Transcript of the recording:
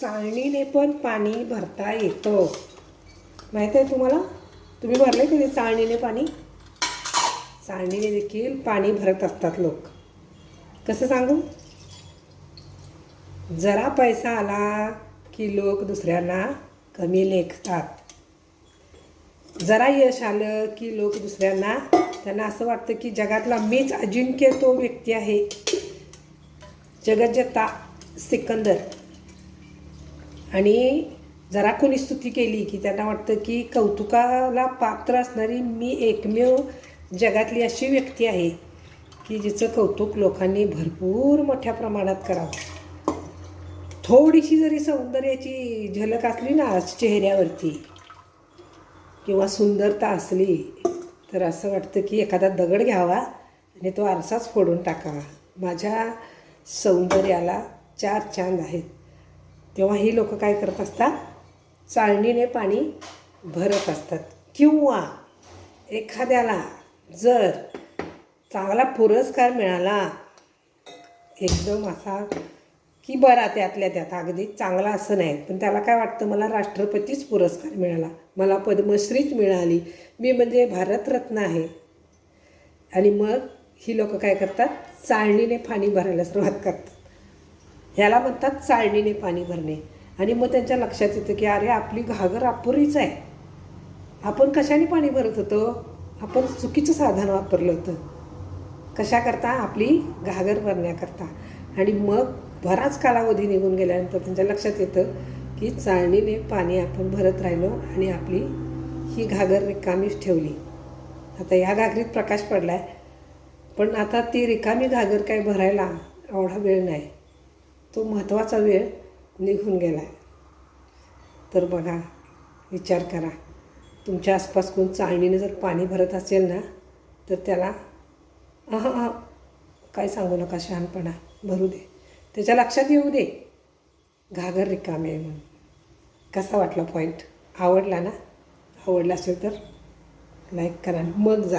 चाळणीने पण पाणी भरता येतं. माहीत आहे तुम्हाला? तुम्ही भरले कधी चाळणीने पाणी? चाळणीने देखील पाणी भरत असतात लोक. कसं सांगू? जरा पैसा आला की लोक दुसऱ्यांना कमी लेखतात. जरा यश आलं की लोक दुसऱ्यांना त्यांना असं वाटतं की जगातला मीच अजिंक्य तो व्यक्ती आहे. जगज्जता सिकंदर. आणि जरा कोणी स्तुती केली की त्यांना वाटतं की कौतुकाला पात्र असणारी मी एकमेव जगातली अशी व्यक्ती आहे की जिचं कौतुक लोकांनी भरपूर मोठ्या प्रमाणात करावं. थोडीशी जरी सौंदर्याची झलक असली ना चेहऱ्यावरती किंवा सुंदरता असली तर असं वाटतं की एखादा दगड घ्यावा आणि तो आरसाच फोडून टाकावा. माझ्या सौंदर्याला चार चांद आहेत. तेव्हा ही लोक काय करत असतात? चाळणीने पाणी भरत असतात. किंवा एखाद्याला जर चांगला पुरस्कार मिळाला एकदम असा की बरा त्यातल्या त्यात अगदी चांगला असं नाही. पण त्याला काय वाटतं? मला राष्ट्रपतीच पुरस्कार मिळाला. मला पद्मश्रीच मिळाली. मी म्हणजे भारतरत्न आहे. आणि मग ही लोक काय करतात? चाळणीने पाणी भरायला सुरुवात करतात. ह्याला म्हणतात चाळणीने पाणी भरणे. आणि मग त्यांच्या लक्षात येतं की अरे आपली घागर अपुरीच आहे. आपण कशाने पाणी भरत होतो? आपण चुकीचं साधन वापरलं होतं. कशाकरता? आपली घागर भरण्याकरता. आणि मग बराच कालावधी निघून गेल्यानंतर त्यांच्या लक्षात येतं की चाळणीने पाणी आपण भरत राहिलो आणि आपली ही घागर रिकामीच ठेवली. आता या घागरीत प्रकाश पडला आहे पण आता ती रिकामी घागर काय भरायला एवढा वेळ नाही. तो महत्त्वाचा वेळ निघून गेला आहे तर बघा विचार करा. तुमच्या आसपास कोण चाळणीने जर पाणी भरत असेल ना तर त्याला हां हां काय सांगू नका शहाणपणा भरू दे. त्याच्या लक्षात येऊ दे. घागर रिकामे आहे म्हणून. कसा वाटला पॉईंट आवडला ना? आवडला असेल तर लाईक करा मग जा.